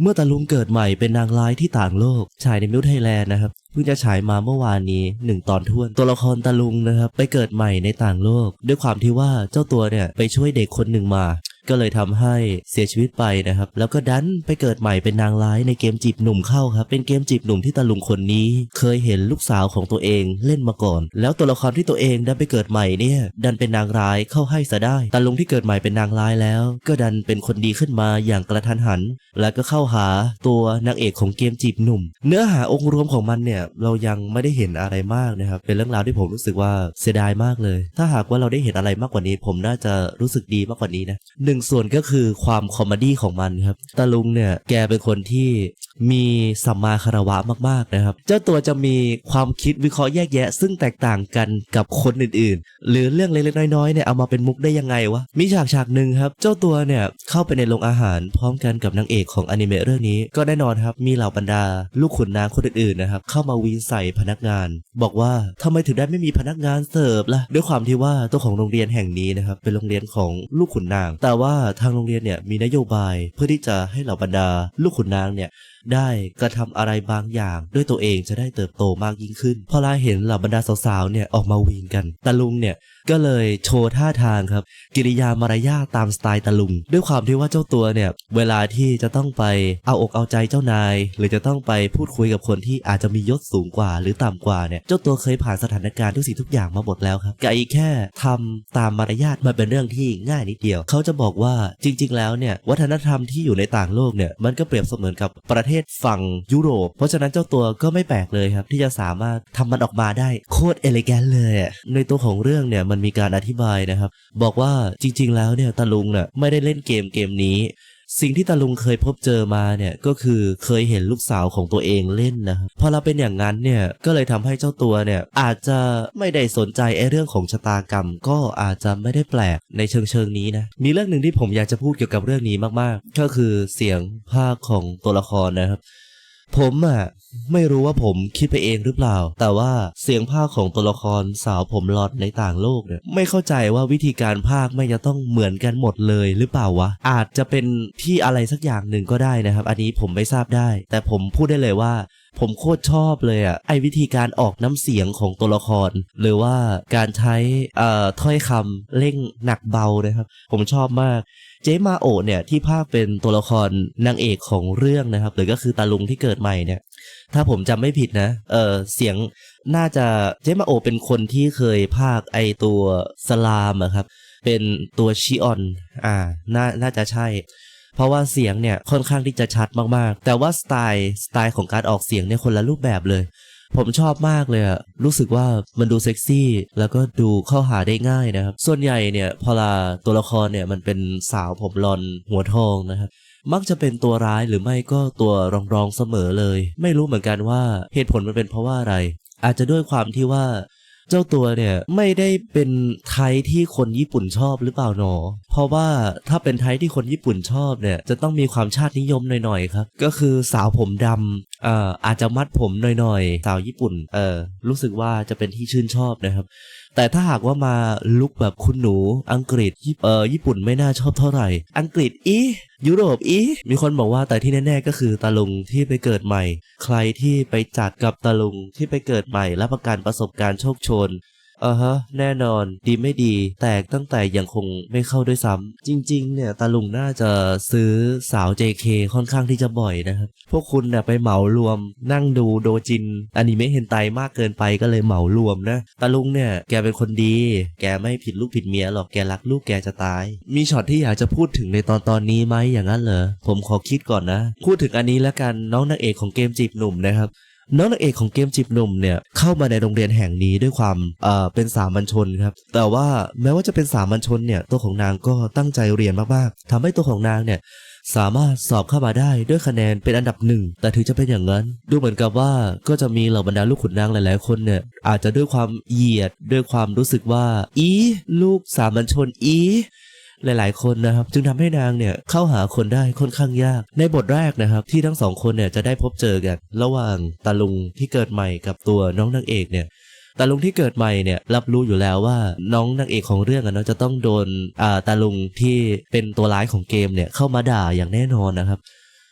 เมื่อตาลุงเกิดใหม่เป็นนางร้ายที่ต่างโลก ฉายในมิวไทยแลนด์นะครับเพิ่งจะฉายมาเมื่อวานนี้หนึ่งตอนท่วน ตัวละครตาลุงนะครับไปเกิดใหม่ในต่างโลก ด้วยความที่ว่าเจ้าตัวเนี่ยไปช่วยเด็กคนหนึ่งมา ก็เลยทำให้เสียชีวิตไปนะครับ แล้วก็ดันไปเกิดใหม่เป็นนางร้ายในเกมจีบหนุ่มเข้าครับ เป็นเกมจีบหนุ่มที่ตาลุงคนนี้ เคยเห็นลูกสาวของตัวเองเล่นมาก่อน แล้วตัวละครที่ตัวเองดันไปเกิดใหม่เนี่ยดันเป็นนางร้ายเข้าให้ซะได้ตาลุงที่เกิดใหม่เป็นนางร้ายแล้ว ก็ดันเป็นคนดีขึ้นมาอย่างกระทันหัน แล้วก็เข้าหาตัวนางเอกของเกมจีบหนุ่ม เนื้อหาองค์รวมของมันเนี่ยเรายังไม่ได้เห็นอะไรมากนะครับ เป็นเรื่องราวที่ผมรู้สึกว่าเสียดายมากเลย ถ้าหากว่าเราได้เห็นอะไรมากกว่านี้ ผมน่าจะรู้สึกดีมากกว่านี้นะหนึ่งส่วนก็คือความคอมเมดี้ของมันครับตาลุงเนี่ยแกเป็นคนที่มีสัมมาคารวะมากๆนะครับ เจ้าตัวจะมีความคิดวิเคราะห์แยกแยะ ซึ่งแตกต่างกันกับคนอื่นๆ หรือเรื่องเล็กๆน้อยๆเนี่ยเอามาเป็นมุกได้ยังไงวะมีฉากฉากหนึ่งครับ เจ้าตัวเนี่ยเข้าไปในโรงอาหารพร้อมกันกับนางเอกของอนิเมะเรื่องนี้ก็แน่นอนครับมีเหล่าบรรดา ลูกขุนนางคนอื่นๆนะครับเข้ามาวีนใส่พนักงาน บอกว่าทำไมถึงได้ไม่มีพนักงานเสิร์ฟล่ะด้วยความที่ว่าตัวของโรงเรียนแห่งนี้นะครับเป็นโรงเรียนของลูกขุนนาง แต่ว่าว่าทางโรงเรียนเนี่ยมีนโยบายเพื่อที่จะให้เหล่าบรรดา ลูกขุนนางเนี่ย ได้กระทำอะไรบางอย่าง ด้วยตัวเองจะได้เติบโตมากยิ่งขึ้น พอลาเห็นเหล่าบรรดาสาวๆเนี่ยออกมาวีนกันตาลุงเนี่ยก็เลยโชว์ท่าทางครับ กิริยามารยาทตามสไตล์ตาลุง ด้วยความที่ว่าเจ้าตัวเนี่ยเวลาที่จะต้องไปเอาอกเอาใจเจ้านาย หรือจะต้องไปพูดคุยกับคนที่อาจจะมียศสูงกว่า หรือต่ำกว่าเนี่ยเจ้าตัวเคยผ่านสถานการณ์ทุกสิ่งทุกอย่างมาหมดแล้วครับกับอีกแค่ทำตามมารยาทมันเป็นเรื่องที่ง่ายนิดเดียว เขาจะบอกว่าจริง ๆ แล้วเนี่ยวัฒนธรรมที่อยู่ในต่างโลกเนี่ยมันก็เปรียบเสมือนกับประเทศฝั่งยุโรป เพราะฉะนั้นเจ้าตัวก็ไม่แปลกเลยครับ ที่จะสามารถทำมันออกมาได้โคตรเอลิแกนเลยในตัวของเรื่องเนี่ยมันมีการอธิบายนะครับ บอกว่าจริง ๆ แล้วเนี่ยตาลุงเนี่ยไม่ได้เล่นเกมเกมนี้ สิ่งที่ตาลุงเคยพบเจอมาเนี่ยก็คือเคยเห็นลูกสาวของตัวเองเล่นนะครับพอเราเป็นอย่างนั้นเนี่ยก็เลยทำให้เจ้าตัวเนี่ยอาจจะไม่ได้สนใจไอ้เรื่องของชะตากรรม ก็อาจจะไม่ได้แปลกในเชิงเชิงนี้นะมีเรื่องหนึ่งที่ผมอยากจะพูดเกี่ยวกับเรื่องนี้มากๆ ก็คือเสียงภาคของตัวละครนะครับ ผมอะไม่รู้ว่าผมคิดไปเองหรือเปล่า แต่ว่าเสียงภาคของตัวละครสาวผมหลอดในต่างโลกเนี่ยไม่เข้าใจว่าวิธีการภาคไม่จะต้องเหมือนกันหมดเลยหรือเปล่าวะ อาจจะเป็นที่อะไรสักอย่างหนึ่งก็ได้นะครับ อันนี้ผมไม่ทราบได้ แต่ผมพูดได้เลยว่า ผมโคตรชอบเลยอะไอวิธีการออกน้ำเสียงของตัวละคร หรือว่าการใช้อ่อถ้อยคำเร่งหนักเบานะครับ ผมชอบมากเจมาโอเนี่ยที่ภาคเป็นตัวละครนางเอกของเรื่องนะครับ หรือก็คือตาลุงที่เกิดใหม่เนี่ย ถ้าผมจำไม่ผิดนะ เออเสียงน่าจะเจมาโอเป็นคนที่เคยภาคไอตัวสลามอะครับ เป็นตัวชิออน อ่าน่าน่าจะใช่ เพราะว่าเสียงเนี่ยค่อนข้างที่จะชัดมากๆ แต่ว่าสไตล์สไตล์ของการออกเสียงเนี่ยคนละรูปแบบเลย ผมชอบมากเลยอะรู้สึกว่ามันดูเซ็กซี่ แล้วก็ดูเข้าหาได้ง่ายนะครับ ส่วนใหญ่เนี่ยพอลาตัวละครเนี่ยมันเป็นสาวผมรอนหัวทองนะครับมักจะเป็นตัวร้ายหรือไม่ก็ตัวรองรองๆเสมอเลย ไม่รู้เหมือนกันว่าเหตุผลมันเป็นเพราะว่าอะไร อาจจะด้วยความที่ว่า เจ้าตัวเนี่ยไม่ได้เป็นไทยที่คนญี่ปุ่นชอบหรือเปล่าหนอ เพราะว่าถ้าเป็นไทยที่คนญี่ปุ่นชอบเนี่ยจะต้องมีความชาตินิยมหน่อยๆครับ ก็คือสาวผมดำเอ่ออาจจะมัดผมหน่อยๆ สาวญี่ปุ่นเออรู้สึกว่าจะเป็นที่ชื่นชอบนะครับแต่ถ้าหากว่ามาลุกแบบคุณหนูอังกฤษญี่อญี่ปุ่นไม่น่าชอบเท่าไหร่ อังกฤษอียุโรปอีมีคนบอกว่าแต่ที่แน่ๆก็คือตาลุงที่ไปเกิดใหม่ ใครที่ไปจัดกับตาลุงที่ไปเกิดใหม่รับประกันประสบการณ์โชคโชน อ่าฮะ แน่นอน ดีไม่ดี แตกตั้งแต่ยังคงไม่เข้าด้วยซ้ำจริง ๆ เนี่ยตาลุงน่าจะซื้อสาว JK ค่อนข้างที่จะบ่อยนะครับ พวกคุณเนี่ยไปเหมารวม นั่งดูโดจินอนิเมะเฮนไตมากเกินไปก็เลยเหมารวมนะตาลุงเนี่ยแกเป็นคนดี แกไม่ผิดลูกผิดเมียหรอกแกรักลูกแกจะตาย มีช็อตที่อยากจะพูดถึงในตอนตอนนี้ไหมอย่างนั้นเหรอผมขอคิดก่อนนะ พูดถึงอันนี้แล้วกันน้องนางเอกของเกมจีบหนุ่มนะครับ น้องนางเอกของเกมจีบหนุ่มเนี่ยเข้ามาในโรงเรียนแห่งนี้ด้วยความเอ่อเป็นสามัญชนครับแต่ว่าแม้ว่าจะเป็นสามัญชนเนี่ยตัวของนางก็ตั้งใจเรียนมากๆทำให้ตัวของนางเนี่ยสามารถสอบเข้ามาได้ด้วยคะแนนเป็นอันดับหนึ่ง แต่ถึงจะเป็นอย่างนั้น ดูเหมือนกับว่าก็จะมีเหล่าบรรดาลูกขุนนางหลายๆ คนเนี่ย อาจจะด้วยความเหยียดด้วยความรู้สึกว่า อี ลูกสามัญชนอี หลาย ๆ คนนะครับ จึงทำให้นางเนี่ยเข้าหาคนได้ค่อนข้างยาก ในบทแรกนะครับ ที่ทั้งสองคนเนี่ยจะได้พบเจอกัน ระหว่างตาลุงที่เกิดใหม่กับตัวน้องนางเอกเนี่ยตาลุงที่เกิดใหม่เนี่ยรับรู้อยู่แล้วว่าน้องนางเอกของเรื่องอะเนาะจะต้องโดนอ่าตาลุงที่เป็นตัวร้ายของเกมเนี่ยเข้ามาด่าอย่างแน่นอนนะครับ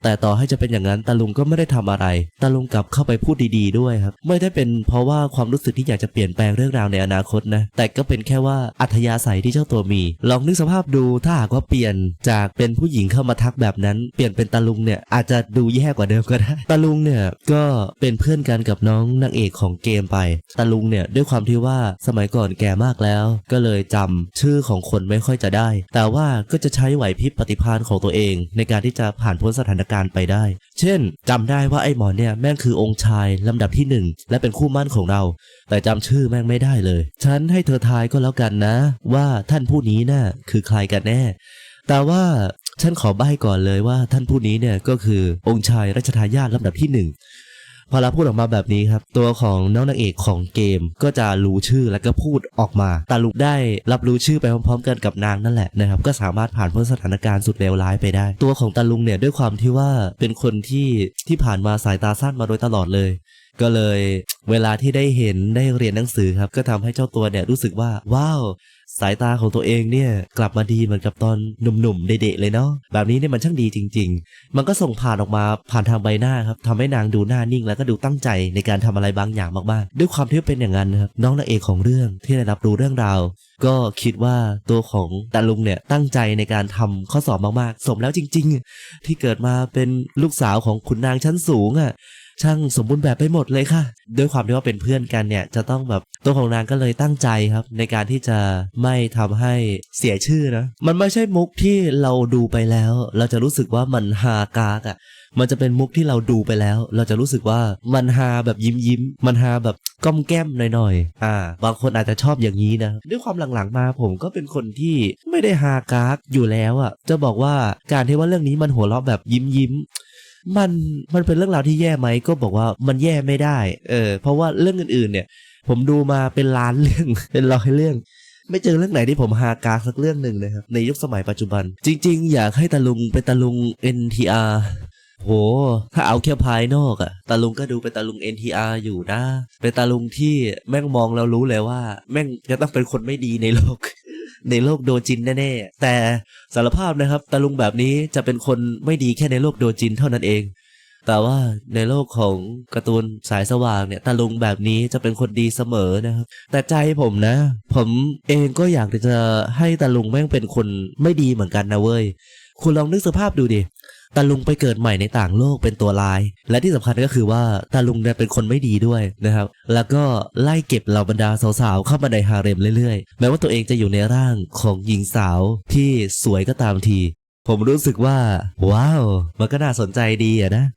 แต่ต่อให้จะเป็นอย่างนั้นตาลุงก็ไม่ได้ทำอะไรตาลุงกลับเข้าไปพูดดีๆด้วยครับ ไม่ได้เป็นเพราะว่าความรู้สึกที่อยากจะเปลี่ยนแปลงเรื่องราวในอนาคตนะ แต่ก็เป็นแค่ว่าอัธยาศัยที่เจ้าตัวมี ลองนึกสภาพดูถ้าหากว่าเปลี่ยนจากเป็นผู้หญิงเข้ามาทักแบบนั้น เปลี่ยนเป็นตาลุงเนี่ยอาจจะดูแย่กว่าเดิมก็ได้ตาลุงเนี่ยก็เป็นเพื่อนกันกับน้องนางเอกของเกมไปตาลุงเนี่ยด้วยความที่ว่าสมัยก่อนแก่มากแล้ว ก็เลยจำชื่อของคนไม่ค่อยจะได้ แต่ว่าก็จะใช้ไหวพริบปฏิภาณของตัวเอง ในการที่จะผ่านพ้นสถานการณ์ไปได้ เช่นจำได้ว่าไอ้หมอนเนี่ยแม่งคือองค์ชายลำดับที่หนึ่งและเป็นคู่มั่นของเรา แต่จำชื่อแม่งไม่ได้เลย ฉันให้เธอทายก็แล้วกันนะ ว่าท่านผู้นี้น่ะคือใครกันแน่ แต่ว่าฉันขอใบ้ก่อนเลยว่าท่านผู้นี้เนี่ยก็คือองค์ชายรัชทายาทลำดับที่หนึ่ง พอเราพูดออกมาแบบนี้ครับ ตัวของน้องนางเอกของเกมก็จะรู้ชื่อแล้วก็พูดออกมาตาลุกได้รับรู้ชื่อไปพร้อมๆ กันกับนางนั่นแหละนะครับ ก็สามารถผ่านพ้นสถานการณ์สุดเลวร้ายไปได้ ตัวของตาลุงเนี่ยด้วยความที่ว่าเป็นคนที่ที่ผ่านมาสายตาสั้นมาโดยตลอดเลย ก็เลยเวลาที่ได้เห็นได้เรียนหนังสือครับ ก็ทำให้เจ้าตัวเนี่ยรู้สึกว่าว้าว สายตาของตัวเองเนี่ยกลับมาดีเหมือนกับตอนหนุ่มๆเด็กๆเลยเนาะแบบนี้เนี่ยมันช่างดีจริง ๆ มันก็ส่งผ่านออกมาผ่านทางใบหน้าครับทำให้นางดูหน้านิ่งแล้วก็ดูตั้งใจในการทำอะไรบางอย่างมากๆ ด้วยความที่เป็นอย่างนั้นครับน้องนางเอกของเรื่องที่ได้รับรู้เรื่องราวก็คิดว่าตัวของตาลุงเนี่ยตั้งใจในการทำข้อสอบมากๆ สมแล้วจริง ๆ ที่เกิดมาเป็นลูกสาวของขุนนางชั้นสูงอะ ช่างสมบูรณ์แบบไปหมดเลยค่ะ ด้วยความที่ว่าเป็นเพื่อนกันเนี่ยจะต้องแบบตัวของนางก็เลยตั้งใจครับ ในการที่จะไม่ทำให้เสียชื่อนะมันไม่ใช่มุกที่เราดูไปแล้ว เราจะรู้สึกว่ามันฮากากอะ่ะมันจะเป็นมุกที่เราดูไปแล้ว เราจะรู้สึกว่ามันฮาแบบยิ้มยิ้ม มันฮาแบบก้อมแก้มหน่อยๆ อ่า บางคนอาจจะชอบอย่างนี้นะ ด้วยความหลังๆมาผมก็เป็นคนที่ไม่ได้ฮากากอยู่แล้วอะ่ะ จะบอกว่าการที่ว่าเรื่องนี้มันหัวเราะแบบยิ้มยิ้ม มันมันเป็นเรื่องราวที่แย่ไหมก็บอกว่ามันแย่ไม่ได้ เออ เพราะว่าเรื่องอื่นๆ เนี่ย ผมดูมาเป็นล้านเรื่อง เป็นร้อยเรื่อง ไม่เจอเรื่องไหนที่ผมฮากาสักเรื่องหนึ่งนะครับ ในยุคสมัยปัจจุบัน จริง ๆ อยากให้ตาลุงเป็นตาลุง NTR โห ถ้าเอาแค่ภายนอกอะตาลุงก็ดูเป็นตาลุง NTR อยู่นะ เป็นตาลุงที่แม่งมองแล้วรู้เลยว่า แม่งจะต้องเป็นคนไม่ดีในโลก ในโลกโดจินแน่ๆ แต่สารภาพนะครับตาลุงแบบนี้จะเป็นคนไม่ดีแค่ในโลกโดจินเท่านั้นเอง แต่ว่าในโลกของการ์ตูนสายสว่างเนี่ยตาลุงแบบนี้จะเป็นคนดีเสมอนะครับ แต่ใจผมนะ ผมเองก็อยากจะให้ตาลุงแม่งเป็นคนไม่ดีเหมือนกันนะเว้ย คุณลองนึกสภาพดูดิ ตาลุงไปเกิดใหม่ในต่างโลกเป็นตัวร้าย และที่สำคัญก็คือว่าตาลุงเนี่ยเป็นคนไม่ดีด้วยนะครับ แล้วก็ไล่เก็บเหล่าบรรดาสาวๆเข้ามาในฮาเร็มเรื่อยๆ แม้ว่าตัวเองจะอยู่ในร่างของหญิงสาวที่สวยก็ตามที ผมรู้สึกว่า ว้าว มันก็น่าสนใจดีอะนะ